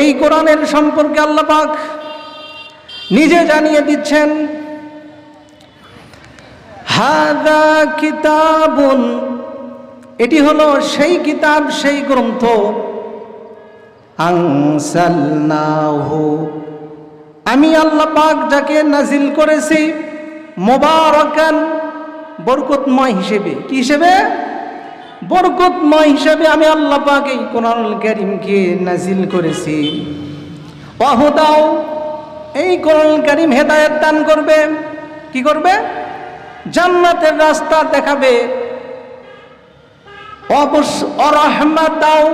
এই কোরআনের সম্পর্কে আল্লাহ পাক নিজে জানিয়ে দিচ্ছেন, হাদা কিতাবুন এটি হলো সেই কিতাব, সেই গ্রন্থ আমি আল্লাহ পাক যাকে নাজিল করেছি, মোবারকান বরকতময় হিসেবে। কি হিসেবে? বরকতময় হিসেবে আমি আল্লাহ পাক এই কোরআনুল কারিমকে নাজিল করেছি। অহুদাও এই কোরআনুল কারিম হেদায়েত দান করবে। কি করবে? জান্নাতের রাস্তা দেখাবে। অবশ্য অরহমাত দাও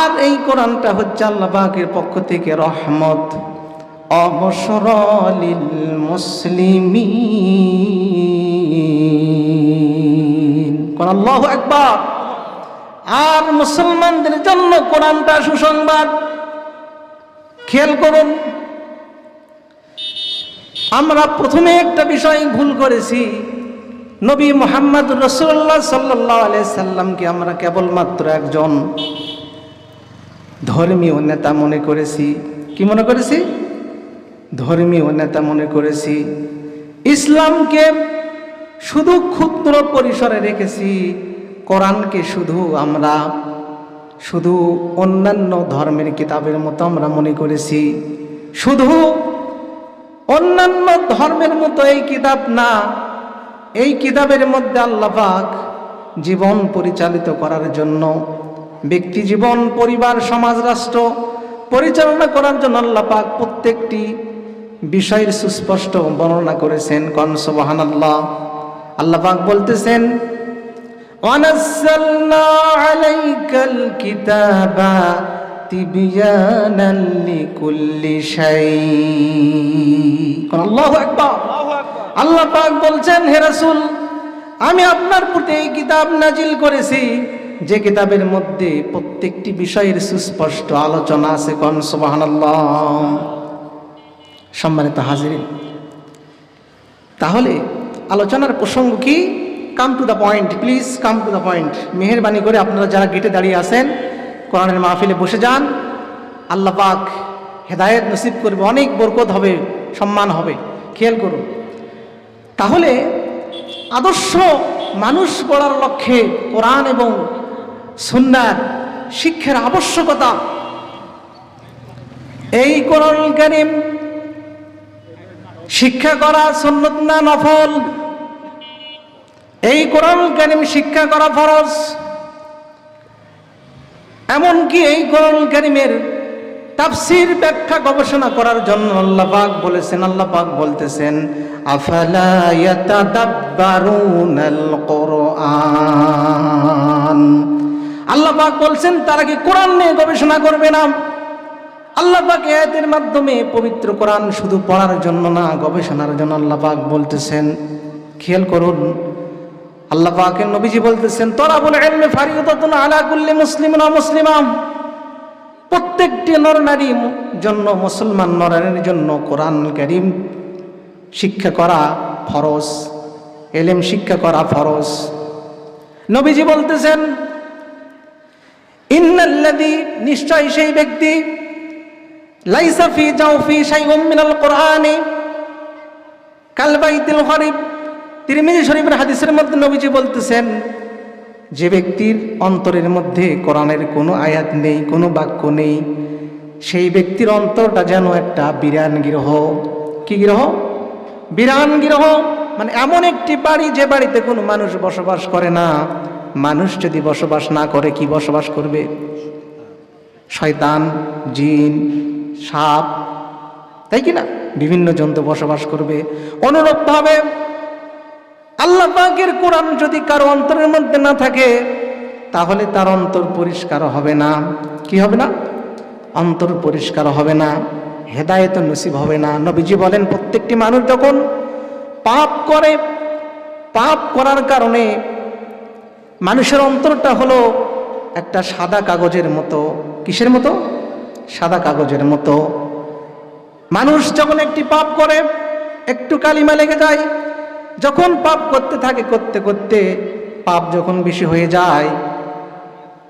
আর এই কোরআনটা হচ্ছে আল্লাহ পাকের পক্ষ থেকে রহমত। অবসর লিল আল্লাহ একবার আর মুসলমানদের জন্য কোরআনটা সুসংবাদ। খেয়াল করুন, আমরা প্রথমে একটা বিষয় ভুল করেছি। নবী মোহাম্মদ রসুল্লাহ সাল্লাহ সাল্লামকে আমরা কেবলমাত্র একজন ধর্মীয় নেতা মনে করেছি। কি মনে করেছি? ধর্মীয় নেতা মনে করেছি। ইসলামকে শুধু ক্ষুদ্র পরিসরে রেখেছি, কোরআনকে শুধু আমরা, শুধু অন্যান্য ধর্মের কিতাবের মতো আমরা মনে করেছি। শুধু অন্যান্য ধর্মের মতো এই কিতাব না, এই কিতাবের মধ্যে আল্লাপাক জীবন পরিচালিত করার জন্য, ব্যক্তি জীবন, পরিবার, সমাজ, রাষ্ট্র পরিচালনা করার জন্য আল্লাপাক প্রত্যেকটি বিষয়ের সুস্পষ্ট বর্ণনা করেছেন। কনসবাহান আল্লাহ আল্লাহাক বলতেছেন অনাসাল্লা কিতাবা আল্লাহ বলছেন হেরাসুল আমি আপনার প্রতি এই কিতাব নাজিল করেছি যে কিতাবের মধ্যে প্রত্যেকটি বিষয়ের সুস্পষ্ট আলোচনা আছে কন? সুবহানাল্লাহ। সম্মানিত হাজির তাহলে আলোচনার প্রসঙ্গ কি? Come to the point please come to the point মেহরবানি করে আপনারা যারা গেটে দাঁড়িয়ে আছেন, কোরআনের মাহফিলে বসে যান। আল্লাহ পাক হেদায়েত নসিব করবে, অনেক বরকত হবে, সম্মান হবে। খেয়াল করুন। তাহলে আদর্শ মানুষ গড়ার লক্ষ্যে কোরআন এবং সুন্নার শিক্ষার আবশ্যকতা। এই কোরআন কারিম শিক্ষা করা সুন্নত না নফল? এই কোরআন কারিম শিক্ষা করা ফরজ? এমনকি এই কোরআন কারিমের তাফসির ব্যাখ্যা গবেষণা করার জন্য আল্লাহ পাক বলেছেন, আল্লাহ পাক বলতেছেন, আফালা আল্লাহ পাক বলছেন, তারা কি কোরআন নিয়ে গবেষণা করবে না? আল্লাহ পাক আয়াতের মাধ্যমে পবিত্র কোরআন শুধু পড়ার জন্য না, গবেষণার জন্য আল্লাহ পাক বলতেছেন, খেয়াল করুন, আল্লাহ পাকের নবীজি বলতেছেন তোরা বলে এলমে ফারিয়তাতুন আলা কুল্লি মুসলিমিন ওয়া মুসলিমা। প্রত্যেকটি নরনারীর জন্য, মুসলমান নরনারীর জন্য কোরআন কারীম শিক্ষা করা ফরজ, এলেম শিক্ষা করা ফরজ। নবীজি বলতেছেন, ইন্নাল্লাযী, নিশ্চয় সেই ব্যক্তি লাইসা ফি জাওফি শাইউম মিনাল কোরআনি। কাল বাইতুল গরিব। তিরমিজি শরীফের হাদিসের মধ্যে বলতেছেন, যে ব্যক্তির অন্তরের মধ্যে কোরআনের কোনো আয়াত নেই, কোনো বাক্য নেই, সেই ব্যক্তির অন্তরটা যেন একটা বিরান গৃহ। কি গৃহ? বিরান গৃহ। মানে এমন একটি বাড়ি যে বাড়িতে কোনো মানুষ বসবাস করে না। মানুষ যদি বসবাস না করে, কি বসবাস করবে? শয়তান, জিন সাপ, তাই কি না? বিভিন্ন জন্তু বসবাস করবে। অনুরূপভাবে আল্লাহ পাকের কোরআন যদি কারও অন্তরের মধ্যে না থাকে, তাহলে তার অন্তর পরিষ্কার হবে না। কি হবে না? অন্তর পরিষ্কার হবে না, হেদায়েত নসিব হবে না। নবীজি বলেন, প্রত্যেকটি মানুষ যখন পাপ করে, পাপ করার কারণে মানুষের অন্তরটা হলো একটা সাদা কাগজের মতো। কিসের মতো? সাদা কাগজের মতো। মানুষ যখন একটি পাপ করে, একটু কালিমা লেগে যায়, যখন পাপ করতে থাকে, করতে করতে পাপ যখন বেশি হয়ে যায়,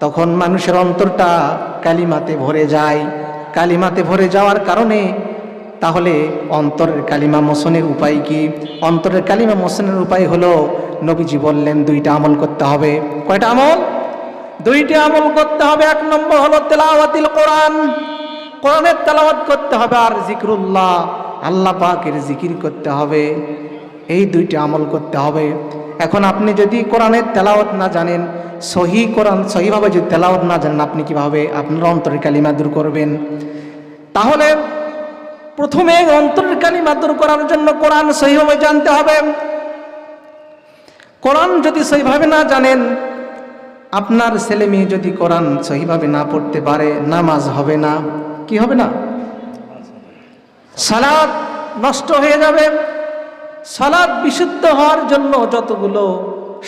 তখন মানুষের অন্তরটা কালিমাতে ভরে যায়। কালিমাতে ভরে যাওয়ার কারণে তাহলে অন্তরের কালিমা মোশনের উপায় কি? অন্তরের কালিমা মোশনের উপায় হলো, নবীজি বললেন, দুইটা আমল করতে হবে। কয়টা আমল? দুইটি আমল করতে হবে। এক নম্বর হলো তেলাওয়াতিল কোরআন। কোরআনের তেলাওয়াত করতে হবে আর জিকরুল্লাহ। আল্লাহ পাকের জিকির করতে হবে। এই দুইটি আমল করতে হবে। এখন আপনি যদি কোরআনের তেলাওয়াত না জানেন, সহি কোরআন সহিভাবে যদি তেলাওয়াত না জানেন, আপনি কীভাবে আপনার অন্তরের কালিমা দূর করবেন? তাহলে প্রথমে অন্তরের কালিমা দূর করার জন্য কোরআন সহিভাবে জানতে হবে। কোরআন যদি সহিভাবে না জানেন আপনার ছেলে মেয়ে যদি কোরআন সহিভাবে না পড়তে পারে, নামাজ হবে না, কি হবে না? সালাদ নষ্ট হয়ে যাবে। সালাদ বিশুদ্ধ হওয়ার জন্য যতগুলো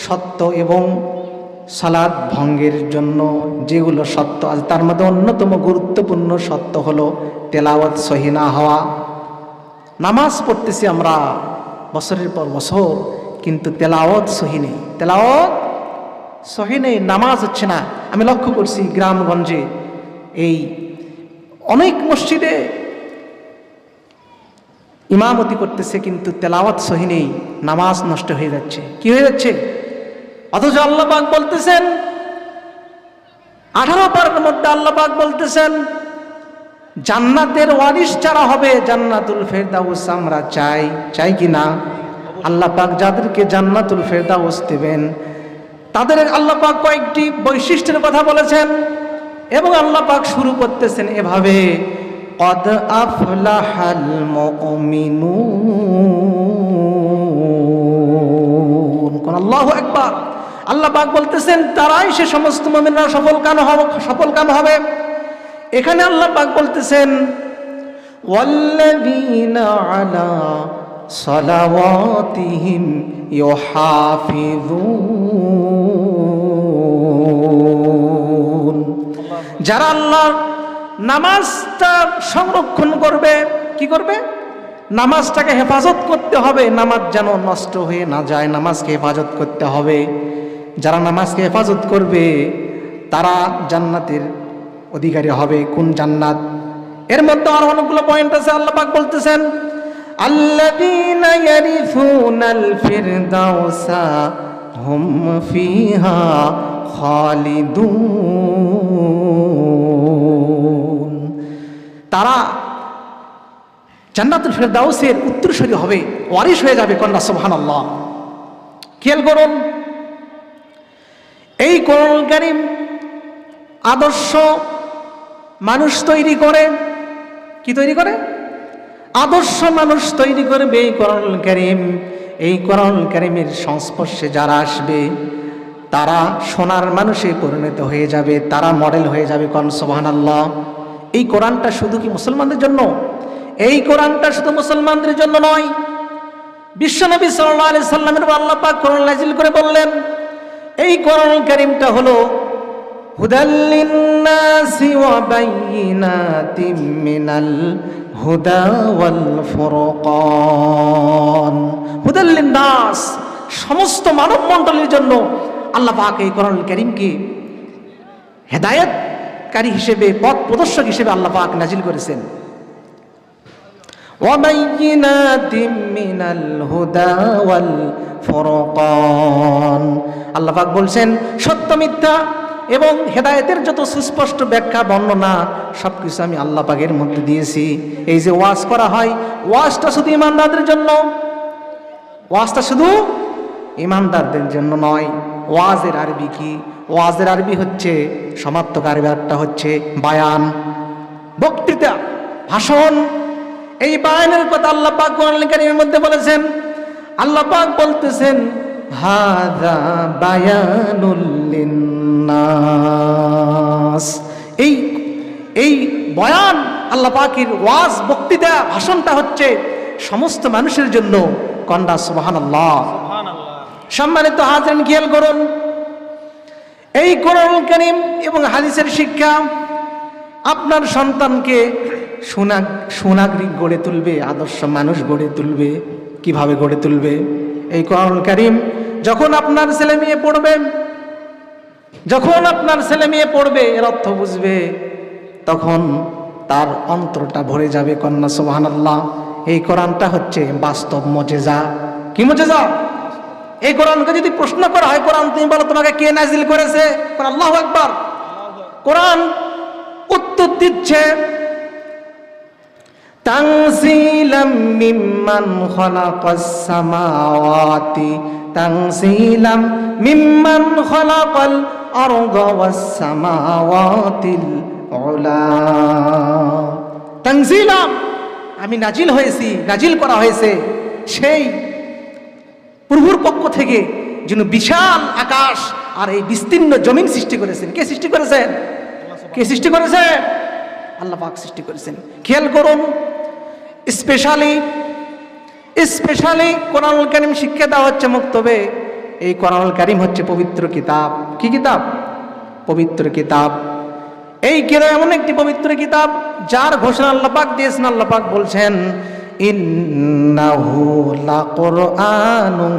সত্য এবং সালাদ ভঙ্গের জন্য যেগুলো সত্য আছে তার মধ্যে অন্যতম গুরুত্বপূর্ণ সত্য হলো তেলাওয়াত সহি না হওয়া। নামাজ পড়তেছি আমরা বছরের পর বছর, কিন্তু তেলাওয়াত সহি নেই। তেলাওয়াত সহি নেই, নামাজ হচ্ছে না। আমি লক্ষ্য করছি গ্রামগঞ্জে এই অনেক মসজিদে ইমামতি করতেছে কিন্তু তেলাওয়াত সহি নেই, নামাজ নষ্ট হয়ে যাচ্ছে। কি হয়ে যাচ্ছে? অথচ আল্লাহ পাক বলতেছেন, আঠারো পারের মধ্যে আল্লাহ পাক বলতেছেন, জান্নাতের ওয়ারিস যারা হবে, জান্নাতুল ফেরদাউস আমরা চাই। চাই কি না? আল্লাহ পাক যাদেরকে জান্নাতুল ফেরদাউস দেবেন তাদের আল্লাহ পাক কয়েকটি বৈশিষ্ট্যের কথা বলেছেন এবং আল্লাহ পাক শুরু করতেছেন এভাবে, কদ আফলাহাল মুমিনুন। কোন আল্লাহু আকবার। আল্লাহ পাক বলতেছেন, তারাই সে সমস্ত মুমিনরা সফল কাম হবে, সফল কাম হবে। এখানে আল্লাহ পাক বলতেছেন, ওয়াল্লাযীনা আলা সালাওয়াতিহিম ইউহাফিজুন যারা আল্লাহর নামাজটা সংরক্ষণ করবে, কি করবে? নামাজটাকে হেফাজত করতে হবে, নামাজ যেন নষ্ট হয়ে না যায়, নামাজকে হেফাজত করতে হবে। যারা নামাজকে হেফাজত করবে, তারা জান্নাতের অধিকারী হবে। কোন জান্নাত? এর মধ্যে আরও অনেকগুলো পয়েন্ট আছে, আল্লাহ পাক বলতেছেন ফিহা খালিদুন। তারা জান্নাতুল ফেরদাউসের উত্তরসূরি হবে, ওয়ারিশ হয়ে যাবে কন্যা, সুবহানাল্লাহ। খেয়াল করুন এই কারীম আদর্শ মানুষ তৈরি করে। কি তৈরি করে? আদর্শ মানুষ তৈরি করবে এই কোরআন কারিম। এই কোরআন কারিমের সংস্পর্শে যারা আসবে তারা সোনার মানুষে পরিণত হয়ে যাবে, তারা মডেল হয়ে যাবে কন? সোহান আল্লাহ এই কোরআনটা শুধু কি মুসলমানদের জন্য? এই কোরআনটা শুধু মুসলমানদের জন্য নয়। বিশ্বনবী সাল্লাহ সাল্লামের আল্লাহ পাক কোরআন নাজিল করে বললেন, এই কোরআন কারিমটা হলো সমস্ত মানব মণ্ডলীর জন্য আল্লাহ পাক এই কোরআন করিমকে হেদায়তকারী হিসেবে, পথ প্রদর্শক হিসেবে আল্লাহ পাক নাজিল করেছেন। আল্লাহাক বলছেন, সত্য মিথ্যা এবং হেদায়তের যত সুস্পষ্ট ব্যাখ্যা, বর্ণনা সব কিছু আমি আল্লাহ পাকের মধ্যে দিয়েছি। এই যে ওয়াজ করা হয়, ওয়াজটা শুধু ইমানদারদের জন্য? ওয়াজটা শুধু ইমানদারদের জন্য নয়। ওয়াজের আরবি কি? ওয়াজের আরবি হচ্ছে সমাপ্তক আরবিটা হচ্ছে বায়ান। বক্তৃতা, ভাষণ। এই বায়ানের কথা আল্লাহ পাক কোরআন কারীমের মধ্যে বলেছেন, আল্লাহ পাক বলতেছেন হাদা বায়ানুল লিন্নাস। এই এই বয়ান, আল্লাহ পাকের ওয়াজ, বক্তৃতা, ভাষণটা হচ্ছে সমস্ত মানুষের জন্য কন্ডা, সুবহানাল্লাহ। সম্মানিত হাজরেন খেয়াল করুন। এই কোরআন করিম এবং হাদিসের শিক্ষা আপনার সন্তানকে সুনাগ সুনাগরিক গড়ে তুলবে, আদর্শ মানুষ গড়ে তুলবে। কীভাবে গড়ে তুলবে? এই কোরআন কারিম যখন আপনার ছেলে মেয়ে পড়বে, যখন আপনার ছেলে মেয়ে পড়বে, এর অর্থ বুঝবে, তখন তার অন্তরটা ভরে যাবে কন্যা সোহান আল্লাহ এই কোরআনটা হচ্ছে বাস্তব মজেজা। কি মজেজা? এই কোরআনকে যদি প্রশ্ন করা হয়, কোরআন তুমি বলো, তোমাকে কে নাজিল করেছে? আল্লাহ একবার কোরআন উত্তর দিচ্ছে মিম্মান মিম্মান আমি নাজিল হয়েছি, নাজিল করা হয়েছে, সেই প্রভুর পক্ষ থেকে যেন বিশাল আকাশ আর এই বিস্তীর্ণ জমিন সৃষ্টি করেছেন। কে সৃষ্টি করেছেন? কে সৃষ্টি করেছেন? আল্লাহ পাক সৃষ্টি করেছেন। খেয়াল করুন স্পেশালি স্পেশালি কোরআনুল কারিম শিক্ষা দেওয়া হচ্ছে মুক্তবে। এই কোরআনুল কারিম হচ্ছে পবিত্র কিতাব। কি কিতাব? পবিত্র কিতাব। এই কিতাব এমন একটি পবিত্র কিতাব যার ঘোষণা আল্লাহ পাক দিয়েছেন। আল্লাহ পাক বলছেন ইন্নাহু লাকুরআনুন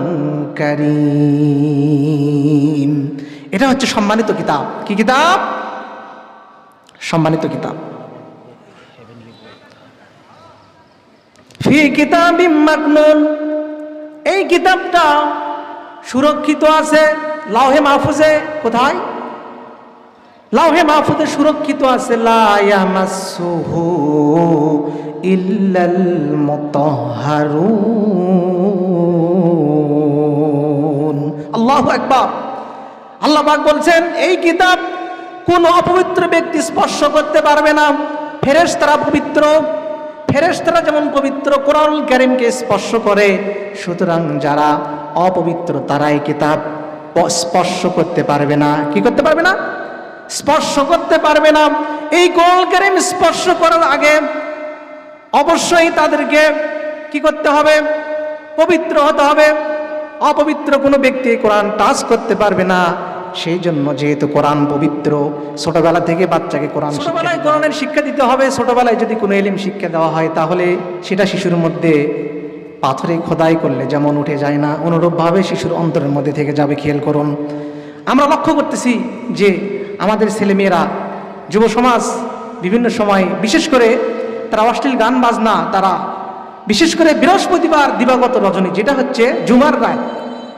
এটা হচ্ছে সম্মানিত কিতাব। কি কিতাব? সম্মানিত কিতাব। ফি কিতাবিম মাকনুন এই কিতাবটা সুরক্ষিত আছে, লাউহে মাহফুজে। কোথায়? লাউহে মাহফুজে সুরক্ষিত আছে, লা ইয়ামাসসুহু ইল্লাল মুতাহহারুন আল্লাহু আকবার। আল্লাহ পাক বলছেন, এই কিতাব কোন অপবিত্র ব্যক্তি স্পর্শ করতে পারবে না। ফেরেশতারা পবিত্র, ফেরেশতারা যেমন পবিত্র কোরআন কারিমকে স্পর্শ করে, সুতরাং যারা অপবিত্র তারা এই কিতাব স্পর্শ করতে পারবে না। কি করতে পারবে না? স্পর্শ করতে পারবে না। এই কোরআন কারিম স্পর্শ করার আগে অবশ্যই তাদেরকে কি করতে হবে? পবিত্র হতে হবে। অপবিত্র কোনো ব্যক্তি কোরআন টাচ করতে পারবে না। সেই জন্য যেহেতু কোরআন পবিত্র ছোটবেলা থেকে বাচ্চাকে কোরআন ছোটবেলায় কোরআনের শিক্ষা দিতে হবে। ছোটবেলায় যদি কোনো এলিম শিক্ষা দেওয়া হয় তাহলে সেটা শিশুর মধ্যে পাথরে খোদাই করলে যেমন উঠে যায় না অনুরূপভাবে শিশুর অন্তরের মধ্যে থেকে যাবে। খেয়াল করুন। আমরা লক্ষ্য করতেছি যে আমাদের ছেলেমেয়েরা, যুব সমাজ বিভিন্ন সময়, বিশেষ করে তারা অশ্লীল গান বাজনা, তারা বিশেষ করে বৃহস্পতিবার দিবাগত রজনী, যেটা হচ্ছে জুমার রায়।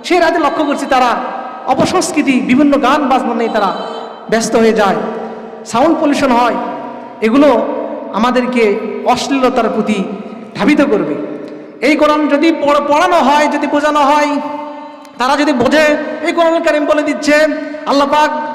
সেই রাতে লক্ষ্য করছি তারা অপসংস্কৃতি, বিভিন্ন গান বাজনা নিয়ে তারা ব্যস্ত হয়ে যায়। সাউন্ড পলিউশন হয়। এগুলো আমাদেরকে অশ্লীলতার প্রতি ধাবিত করবে। এই কোরআন যদি পড়- পড়ানো হয়, যদি বোঝানো হয়, তারা যদি বোঝে, এই কোরআন কারিম বলে দিচ্ছে, আল্লাহ পাক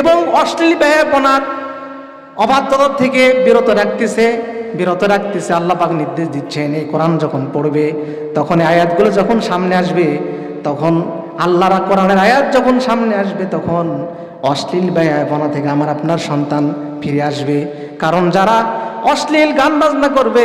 এবং অশ্লীল ব্যয়পনার অবাধ্যতা থেকে বিরত রাখতেছে বিরত রাখতেছে আল্লাহ পাক নির্দেশ দিচ্ছেন, এই কোরআন যখন পড়বে, তখন আয়াতগুলো যখন সামনে আসবে, তখন আল্লাহরা কোরআনের আয়াত যখন সামনে আসবে, তখন অশ্লীল ব্যয়পনা থেকে আমার আপনার সন্তান ফিরে আসবে। কারণ যারা অশ্লীল গান বাজনা করবে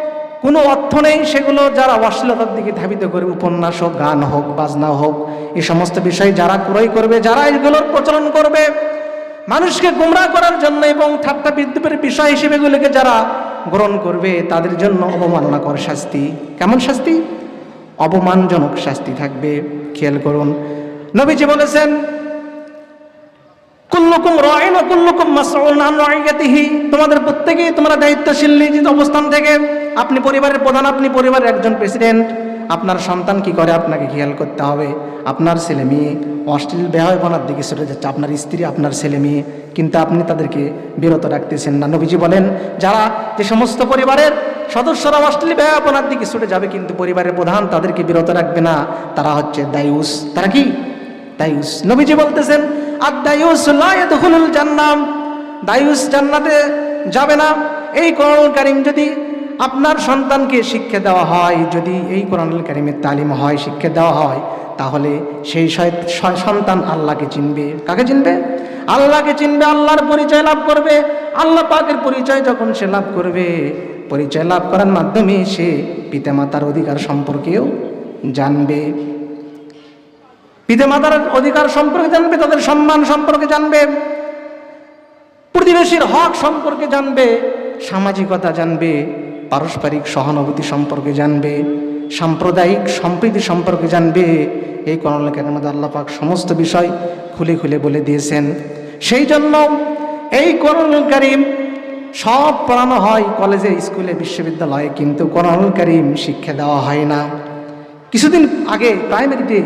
কোনো অর্থ নেই সেগুলো যারা অশ্লীলতার দিকে ধাবিত করবে উপন্যাস হোক, গান হোক, বাজনা হোক, এই সমস্ত বিষয় যারা ক্রয় করবে, যারা এগুলোর প্রচলন করবে, মানুষকে গুমরা করার জন্য এবং ঠাট্টা বিদ্যুপের বিষয় হিসেবে এগুলোকে যারা গ্রহণ করবে, তাদের জন্য অবমাননাকর শাস্তি। কেমন শাস্তি? অবমানজনক শাস্তি থাকবে। খেয়াল করুন। নবীজি বলেছেন কুল্লুকুম রাইন ও কুল্লুকুম মাসউল আন রাইয়াতিহি। তোমাদের প্রত্যেকেই তোমরা দায়িত্বশীল নিজ অবস্থান থেকে। আপনি পরিবারের প্রধান, আপনি পরিবারের একজন প্রেসিডেন্ট আপনার সন্তান কি করে? আপনাকে খেয়াল করতে হবে। আপনার ছেলে মেয়ে অশ্লীল ব্যবহার দিকে ছুটে যাচ্ছে। আপনার স্ত্রী, আপনার ছেলে মেয়ে। কিন্তু আপনি তাদেরকে বিরত রাখতেছেন না। নবীজি বলেন, যারা যে সমস্ত পরিবারের সদস্যরা অশ্লীল ব্যবহার দিকে ছুটে যাবে, কিন্তু পরিবারের প্রধান তাদেরকে বিরত রাখবে না। তারা হচ্ছে দায়ুস। তারা কি? দায়ুস নবীজি বলতেছেন আর দায়ুস লাহুল জান্নাম। দায়ুস জান্নাতে যাবে না। এই কোরআন কারিম যদি আপনার সন্তানকে শিক্ষা দেওয়া হয়, যদি এই কোরআনুল কারিমের তালিম হয়, শিক্ষা দেওয়া হয়, তাহলে সেই সন্তান আল্লাহকে চিনবে। কাকে চিনবে? আল্লাহকে চিনবে, আল্লাহর পরিচয় লাভ করবে। আল্লাহ পাকের পরিচয় যখন সে লাভ করবে, পরিচয় লাভ করার মাধ্যমে সে পিতামাতার অধিকার সম্পর্কেও জানবে। পিতামাতার অধিকার সম্পর্কে জানবে, তাদের সম্মান সম্পর্কে জানবে, প্রতিবেশীর হক সম্পর্কে জানবে, সামাজিকতা জানবে, পারস্পরিক সহানুভূতি সম্পর্কে জানবে, সাম্প্রদায়িক সম্প্রীতি সম্পর্কে জানবে। এই করণলেখের মধ্যে আল্লাহ পাক সমস্ত বিষয় খুলে খুলে বলে দিয়েছেন। সেই জন্য এই করণুল করিম সব পড়ানো হয় কলেজে, স্কুলে, বিশ্ববিদ্যালয়ে, কিন্তু করণুল করিম শিক্ষা দেওয়া হয় না। কিছুদিন আগে প্রাইমারিতে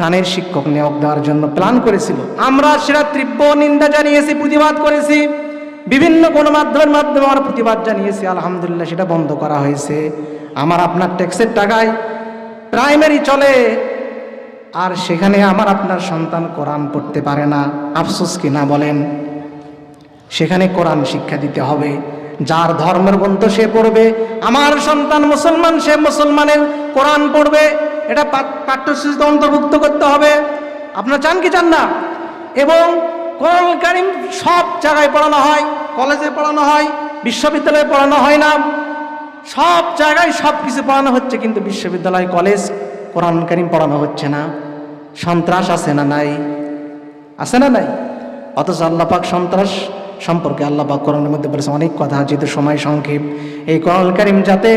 গানের শিক্ষক নিয়োগ দেওয়ার জন্য প্ল্যান করেছিল। আমরা সেটা তীব্র নিন্দা জানিয়েছি, প্রতিবাদ করেছি। বিভিন্ন গণমাধ্যমের মাধ্যমে আমরা প্রতিবাদ জানিয়েছি, আলহামদুলিল্লাহ সেটা বন্ধ করা হয়েছে। আমার আপনার ট্যাক্সের টাকায় প্রাইমারি চলে, আর সেখানে আমার আপনার সন্তান কোরআন পড়তে পারে না। আফসোস কি না বলেন? সেখানে কোরআন শিক্ষা দিতে হবে। যার ধর্মের গ্রন্থ সে পড়বে, আমার সন্তান মুসলমান, সে মুসলমানের কোরআন পড়বে। এটা পাঠ্যসূচিতে অন্তর্ভুক্ত করতে হবে। আপনারা চান কি চান না? এবং কোরআন কারিম সব জায়গায় পড়ানো হয়, কলেজে পড়ানো হয়, বিশ্ববিদ্যালয়ে পড়ানো হয় না। সব জায়গায় সব কিছু পড়ানো হচ্ছে, কিন্তু বিশ্ববিদ্যালয়, কলেজ, কোরআন কারিম পড়ানো হচ্ছে না। সন্ত্রাস আছে না নাই? আছে না নাই? অথচ আল্লাপাক সন্ত্রাস সম্পর্কে আল্লাপাক কোরআনের মধ্যে বলেছে অনেক কথা, যেহেতু সময় সংক্ষেপ। এই কোরআন কারিম যাতে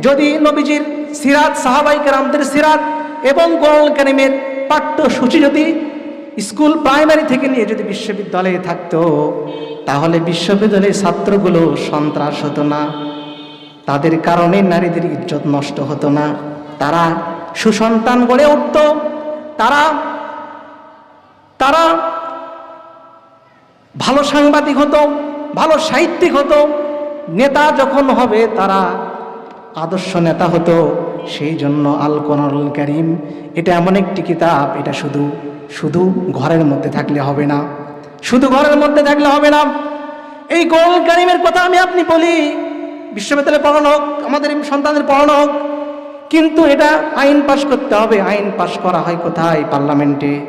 যদি নবীজির সিরাত, সাহাবাই কেরামদের সিরাত এবং কোরআন কারিমের পাঠ্যসূচি যদি স্কুল প্রাইমারি থেকে নিয়ে যদি বিশ্ববিদ্যালয়ে থাকতো, তাহলে বিশ্ববিদ্যালয়ের ছাত্রগুলো সন্ত্রাস হতো না। তাদের কারণে নারীদের ইজ্জত নষ্ট হতো না। তারা সুসন্তান গড়ে উঠত। তারা তারা ভালো সাংবাদিক হতো, ভালো সাহিত্যিক হতো। নেতা যখন হবে, তারা আদর্শ নেতা হতো, সেই জন্য আল কোরআনুল করিম, এটা এমন একটি কিতাব, এটা শুধু শুধু ঘরের মধ্যে থাকলে হবে না। শুধু ঘরের মধ্যে থাকলে হবে না। এই কোরআন কারিমের কথা আমি আপনি বলি, বিশ্ববিদ্যালয়ে পড়ানো হোক, আমাদের সন্তানদের পড়ানো হোক, কিন্তু এটা আইন পাশ করতে হবে। আইন পাশ করা হয় কোথায়? পার্লামেন্টে।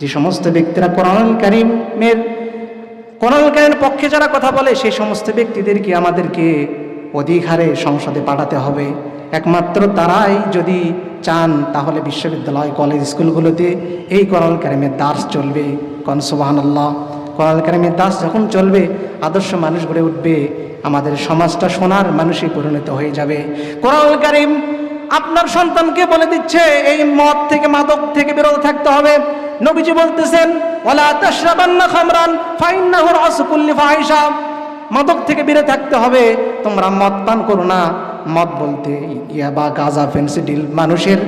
যে সমস্ত ব্যক্তিরা কোরআন কারিমের কোরআন কারিমের পক্ষে যারা কথা বলে, সেই সমস্ত ব্যক্তিদেরকে আমাদেরকে অধিক হারে সংসদে পাঠাতে হবে। একমাত্র তারাই যদি চান তাহলে বিশ্ববিদ্যালয়, কলেজ স্কুলগুলোতে এই কোরআন কারিমের দাস চলবে। কনসবাহান আল্লাহ কোরআন কারিমের দাস যখন চলবে, আদর্শ মানুষ গড়ে উঠবে, আমাদের সমাজটা সোনার মানুষই পরিণত হয়ে যাবে। কোরআন কারিম আপনার সন্তানকে বলে দিচ্ছে, এই মদ থেকে, মাদক থেকে বিরত থাকতে হবে। নবীজি বলতেছেন, ওয়ালা তাশরাবান্না খামরান ফাইন্নাহু রাসকুল্লি ফাহিশা। মাদক থেকে বিরত থাকতে হবে। তোমরা মদ পান করো না। মদ বলতে ইয়াবা গাজা, ফেন্সিডিল, মানুষের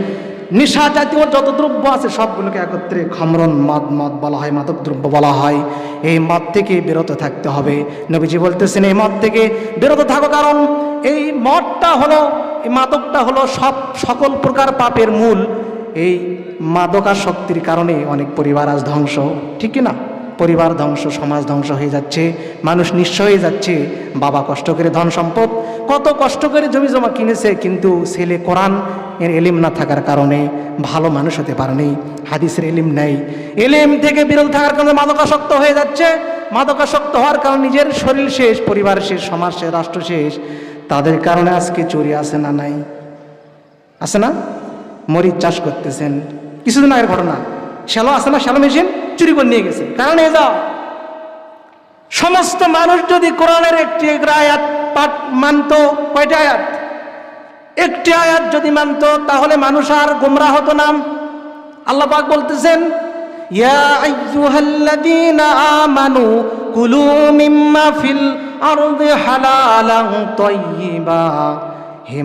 নেশা জাতীয় যত দ্রব্য আছে সবগুলোকে একত্রে খমরন মদ মদ বলা হয়, মাদক দ্রব্য বলা হয়। এই মদ থেকে বিরত থাকতে হবে। নবীজি বলতেছেন, এই মদ থেকে বিরত থাকো কারণ এই মদটা হলো, এই মাদকটা হলো সব সকল প্রকার পাপের মূল। এই মাদকাসক্তির কারণে অনেক পরিবার আজ ধ্বংস। ঠিক না? পরিবার ধ্বংস, সমাজ ধ্বংস হয়ে যাচ্ছে, মানুষ নিঃস্ব হয়ে যাচ্ছে, বাবা কষ্ট করে ধন সম্পদ, কত কষ্ট করে জমি জমা কিনেছে, কিন্তু ছেলে কোরআন এর এলিম না থাকার কারণে ভালো মানুষ হতে পারেনি হাদিসের এলিম নেই। এলিম থেকে বিরত থাকার কারণে মাদকাসক্ত হয়ে যাচ্ছে। মাদকাসক্ত হওয়ার কারণে নিজের শরীর শেষ, পরিবার শেষ, সমাজ শেষ, রাষ্ট্র শেষ। তাদের কারণে আজকে চুরি আছে না নাই? আছে না? মরিচ চাষ করতেছেন। কিছুদিন আগের ঘটনা। শ্যালো আছে না? শ্যালো মেশিন চুরি করে নিয়ে গেছে। কারণ এ যাও সমস্ত মানুষ যদি কোরআনের একটি আয়াত পাঠ মানত, কয়টা আয়াত? একটি আয়াত যদি মানত, তাহলে মানুষ আর গোমরা হতো না। আল্লাহ পাক বলতেছেন, ইয়া আইয়ুহাল্লাযীনা আমানু কুলু মিম্মা ফিল আরদি হালালান তাইয়্যিবা হে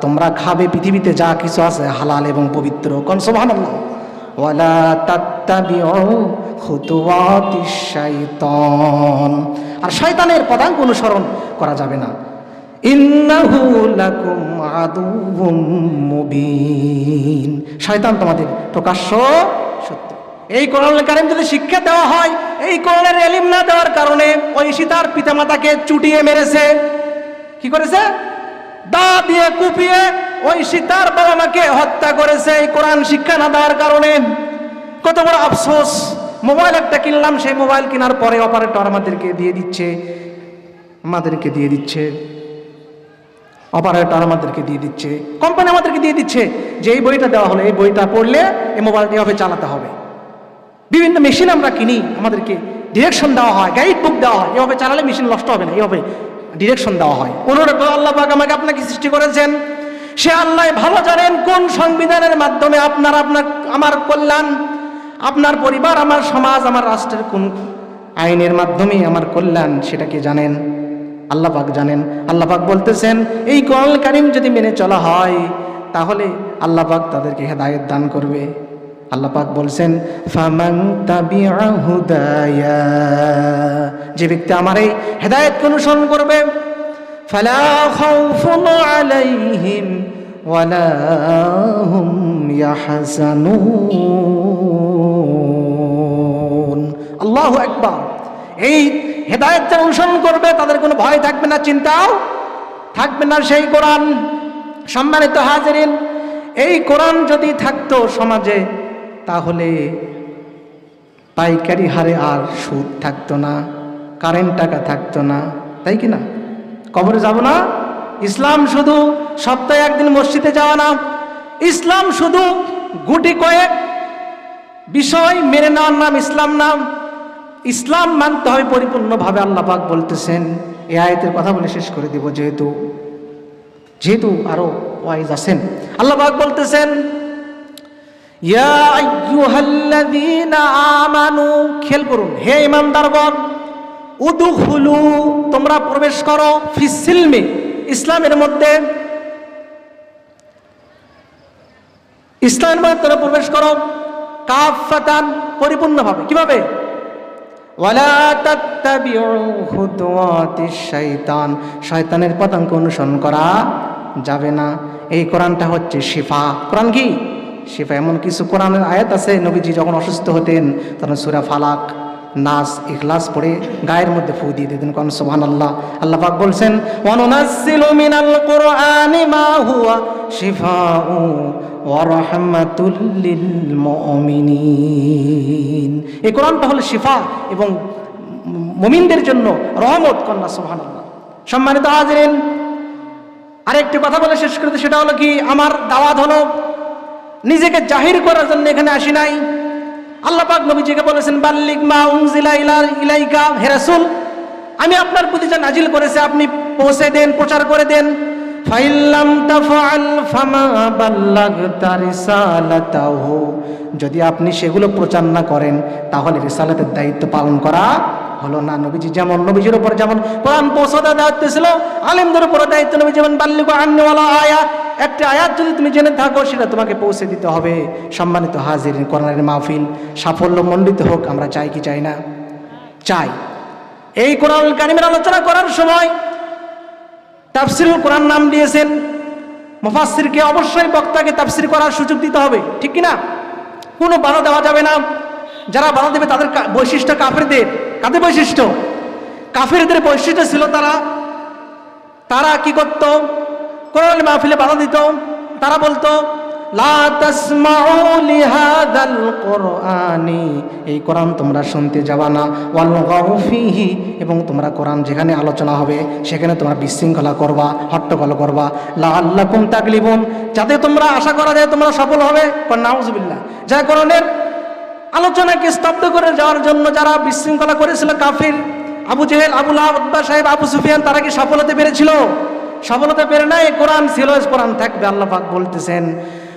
তোমরা খাবে পৃথিবীতে যা কিছু আছে, হালাল এবং পবিত্র। কোন সুবহানাল্লাহ? ওয়ালা তাত্তাবিউ খুতুওয়াতিশ শাইতান। আর শয়তানের পদাঙ্ক অনুসরণ করা যাবে না। ইন্নাহু লাকুম আদুউম মুবিন। শয়তান তোমাদের প্রকাশ্য সত্য এই কোরআন কারিম যদি শিক্ষা দেওয়া হয়, এই কোরআনের এলিম না দেওয়ার কারণে ওই সীতার পিতামাতাকে চুটিয়ে মেরেছে। কি করেছে? দা দিয়ে কুপিয়ে ওই সীতার বাবা মাকে হত্যা করেছে এই কোরআন শিক্ষা না দেওয়ার কারণে। কত বড় আফসোস। মোবাইল একটা কিনলাম, সেই মোবাইল কেনার পরে অপারেটর আমাদেরকে দিয়ে দিচ্ছে। আমাদেরকে দিয়ে দিচ্ছে। অপারেটর আমাদেরকে দিয়ে দিচ্ছে। কোম্পানি আমাদেরকে দিয়ে দিচ্ছে যে এই বইটা দেওয়া হলো, এই বইটা পড়লে এই মোবাইলটি এভাবে চালাতে হবে। বিভিন্ন মেশিন আমরা কিনি, আমাদেরকে ডিরেকশন দেওয়া হয় গাইড বুক দেওয়া হয়। এভাবে চালালে মেশিন নষ্ট হবে না, এভাবে। ডিরেকশন দেওয়া হয়। অনুরোধ আল্লাহ পাক আমাকে আপনাকে সৃষ্টি করেছেন। সে আল্লাহ ভালো জানেন কোন সংবিধানের মাধ্যমে আপনার আপনার, আমার কল্যাণ, আপনার পরিবার, আমার সমাজ, আমার রাষ্ট্রের কোন আইনের মাধ্যমে আমার কল্যাণ সেটাকে জানেন? আল্লাহ পাক জানেন। আল্লাহ পাক বলতেছেন, এই কোরআন কারিম যদি মেনে চলা হয়, তাহলে আল্লাহ পাক তাদেরকে হেদায়েত দান করবে। আল্লাহ পাক বলছেন, ফামান তাবিআ হুদায়া যে ব্যক্তি আমার এই হেদায়েতকে অনুসরণ করবে, ফালা খাউফুন আলাইহিম ওয়ালা হুম ইয়াহজানুন। আল্লাহু আকবার। এই হেদায়েত যারা অনুসরণ করবে, তাদের কোনো ভয় থাকবে না, চিন্তাও থাকবে না। সেই কোরআন সম্মানিত হাজিরিন, এই কোরআন যদি থাকতো সমাজে তাহলে পাইকারি হারে আর সুদ থাকতো না কারেন্ট টাকা থাকতো না, তাই কি না? কবরে যাব না? ইসলাম শুধু সপ্তাহে একদিন মসজিদে যাওয়া না। ইসলাম শুধু গুটি কয়েক বিষয় মেনে নেওয়ার নাম ইসলাম নাম ইসলাম মানতে হবে পরিপূর্ণভাবে আল্লাহ পাক বলতেছেন। এই আয়তের কথা বলে শেষ করে দিব, যেহেতু যেহেতু আরও ওয়াইজ আছেন। আল্লাহ পাক বলতেছেন খেল করুন, হে ইমানদারগণ উদুখুলু, তোমরা প্রবেশ করো ফিসিলমে ইসলামের মধ্যে। ইসলামের মধ্যে তোমরা প্রবেশ করো কাফাতান পরিপূর্ণভাবে। কীভাবে? খুতুওয়াতিশ শয়তানের পদাঙ্ক অনুসরণ করা যাবে না। এই কোরআনটা হচ্ছে শিফা। কোরআন কি? শিফা, এমন কিছু কোরআনের আয়াত আছে, নবীজি যখন অসুস্থ হতেন, তখন সুরা ফালাক, নাস, ইখলাস পড়ে গায়ের মধ্যে ফু দিয়ে দিতেন, কোন সোহান আল্লাহ আল্লাহ পাক বলছেন ওয়ানুনাজ্জিলু মিনাল কুরআনি মা হুয়া শিফাউ ওয়া রাহমাতুল লিল মুমিনিন এই কোরআনটা হলো শিফা এবং মুমিনদের জন্য রহমত কন্যা সুবহানাল্লাহ। সম্মানিত হাজিরিন, আরেকটি কথা বলে শেষ করতে, সেটা হলো কি, আমার দাওয়াত হলো নিজেকে জাহির করার জন্য এখানে আসি নাই। আল্লাহ পাক নবীজিকে বলেছেন বাল্লিক মা উনজিলা ইলা ইলাইকা হেরাসুল আমি আপনার প্রতি যা নাজিল করেছে, আপনি পৌঁছে দেন, প্রচার করে দেন। যদি আপনি সেগুলো প্রচার না করেন, তাহলে রিসালাতের দায়িত্ব পালন করা হলো না। নবীজি যেমন, নবীজির উপর যেমন কোরআন পৌঁছাতে দায়িত্ব ছিল, আলেমদের উপর দায়িত্ব নবী যেমন বাল্লিক আন্নওয়ালা আয়া, একটা আয়াত যদি তুমি জেনে থাকো, সেটা তোমাকে পৌঁছে দিতে হবে। সম্মানিত হাজির কোরআনের মাহফিল সাফল্য মণ্ডিত হোক, আমরা চাই কি চাই না? চাই। এই কোরআন কারিমের আলোচনা করার সময় তাফসিরুল কোরআন নাম দিয়েছেন। মুফাসসিরকে অবশ্যই বক্তাকে তাফসির করার সুযোগ দিতে হবে, ঠিক কি না কোনো বাধা দেওয়া যাবে না। যারা বাধা দেবে তাদের বৈশিষ্ট্য কাফেরদের। কাদের বৈশিষ্ট্য? কাফেরদের বৈশিষ্ট্য ছিল তারা তারা কি করত? কোরআন মাহফিলে বাধা দিত। তারা বলতো লা তাসমাউ লিহাদাল কোরআনি। এই কোরআন তোমরা শুনতে যাবা না। ওয়াল ফিহি, এবং তোমরা কোরআন যেখানে আলোচনা হবে, সেখানে তোমরা বিশৃঙ্খলা করবা, হট্টগোল করবা। লা আল্লাকুম তাকলিবুন যাতে তোমরা আশা করা যায় তোমরা সফল হবে। নাউজুবিল্লাহ যা কোরআনের আলোচনাকে স্তব্ধ করে যাওয়ার জন্য যারা বিশৃঙ্খলা করেছিল কাফির, আবু জেহেল আবুল আব্বা সাহেব, আবু সুফিয়ান, তারা কি সফল হতে পেরেছিল? সফল হতে পেরে নাই? কোরআন ছিল, কোরআন থাকবে, আল্লাহ পাক বলতেছেন।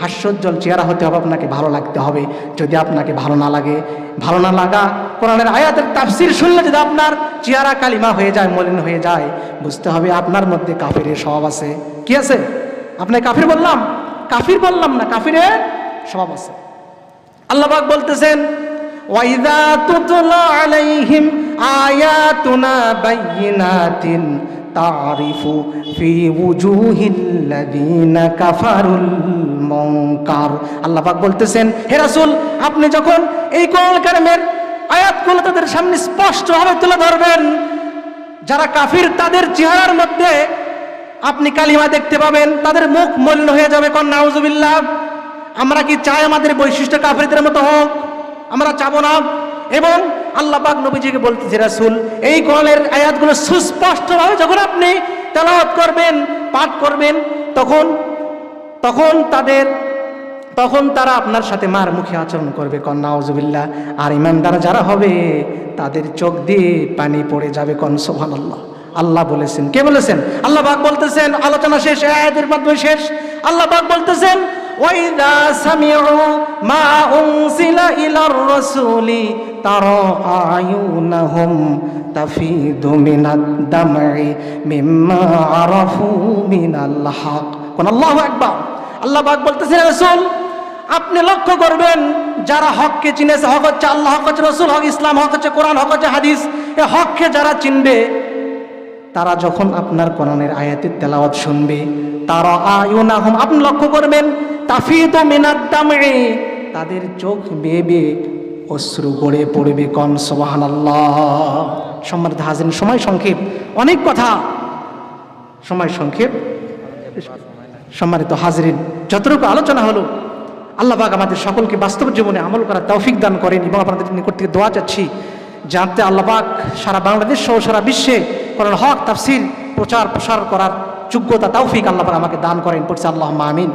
হাস্যোজ্জ্বল চেহারা হতে হবে, আপনাকে ভালো লাগতে হবে। যদি আপনাকে ভালো না লাগে, ভালো না লাগা, কোরআনের আয়াতের তাফসির শুনলে যদি আপনার চেহারা কালিমা হয়ে যায়, মলিন হয়ে যায়, বুঝতে হবে আপনার মধ্যে কাফিরের স্বভাব আছে। কি আছে? আপনাকে কাফির বললাম? কাফির বললাম না, কাফিরের স্বভাব আছে। আল্লাহ পাক বলতেছেন, ওয়াইদা তারিফু ফি উজুহিল্লাযিনা কাফারুল মুনকার আল্লাহ পাক বলতেছেন, হে রাসূল, আপনি যখন এই কোরআন কারিমের আয়াতগুলো তাদের সামনে স্পষ্টভাবে তুলে ধরবেন, যারা কাফির তাদের চেহারার মধ্যে আপনি কালিমা দেখতে পাবেন, তাদের মুখ মলিন হয়ে যাবে। কন, নাউজুবিল্লাহ, আমরা কি চাই আমাদের বৈশিষ্ট্য কাফেরদের মতো হোক? আমরা চাবো না? এবং আল্লাহ পাক নবীজিকে বলতেছে, রাসুল, এই কোরআনের আয়াতগুলো সুস্পষ্টভাবে যখন আপনি তেলাওয়াত করবেন, পাঠ করবেন, তখন তখন তাদের, তখন তারা আপনার সাথে মার মুখে আচরণ করবে। কন্যা আউজুবিল্লাহ আর ইমানদার যারা হবে, তাদের চোখ দিয়ে পানি পড়ে যাবে। কন সোহান আল্লাহ আল্লাহ বলেছেন। কে বলেছেন? আল্লাহ বাক বলতেছেন, আলোচনা শেষ, আয়াতের মাধ্যমে শেষ। আল্লাহ বাক বলতেছেন, ওয়াইদা সামিউ মা উনসিলা ইলার রাসূলি তারা আয়ুনাহুম তাফিদু মিনাদ দাম'i মিম্মা আরাফু মিনাল হক। কোন, আল্লাহু আকবার। আল্লাহ পাক বলতেছেন রাসূল, আপনি লক্ষ্য করবেন, যারা হককে চিনেছে, হক হচ্ছে আল্লাহ, হক হচ্ছে রসুল, হক ইসলাম, হক হচ্ছে কোরআন, হক হচ্ছে হাদিস, এ হককে যারা চিনবে, তারা যখন আপনার কোরআনের আয়াতের তেলাওয়াত শুনবে, তারা আয়ুনা হুম আপনি লক্ষ্য করবেন, তাফিদ মিনাদ দামে তাদের চোখ বেয়ে অশ্রু গড়ে পড়বে কন সোহান আল্লাহ সম্মানিত হাজির সময় সংক্ষেপ, অনেক কথা। সময় সংক্ষেপ। সম্মানিত হাজরিন, যতটুকু আলোচনা হলো আল্লাহবাগ আমাদের সকলকে বাস্তব জীবনে আমল করার তৌফিক দান করেন এবং আপনাদের নিকট থেকে দোয়া চাচ্ছি জানতে আল্লাহ পাক সারা বাংলাদেশ সহ সারা বিশ্বে করার হক তাফসির প্রচার প্রসার করার যোগ্যতা, তৌফিক আল্লাহ আমাকে দান করেন। পড়ছে আল্লাহ আমিন।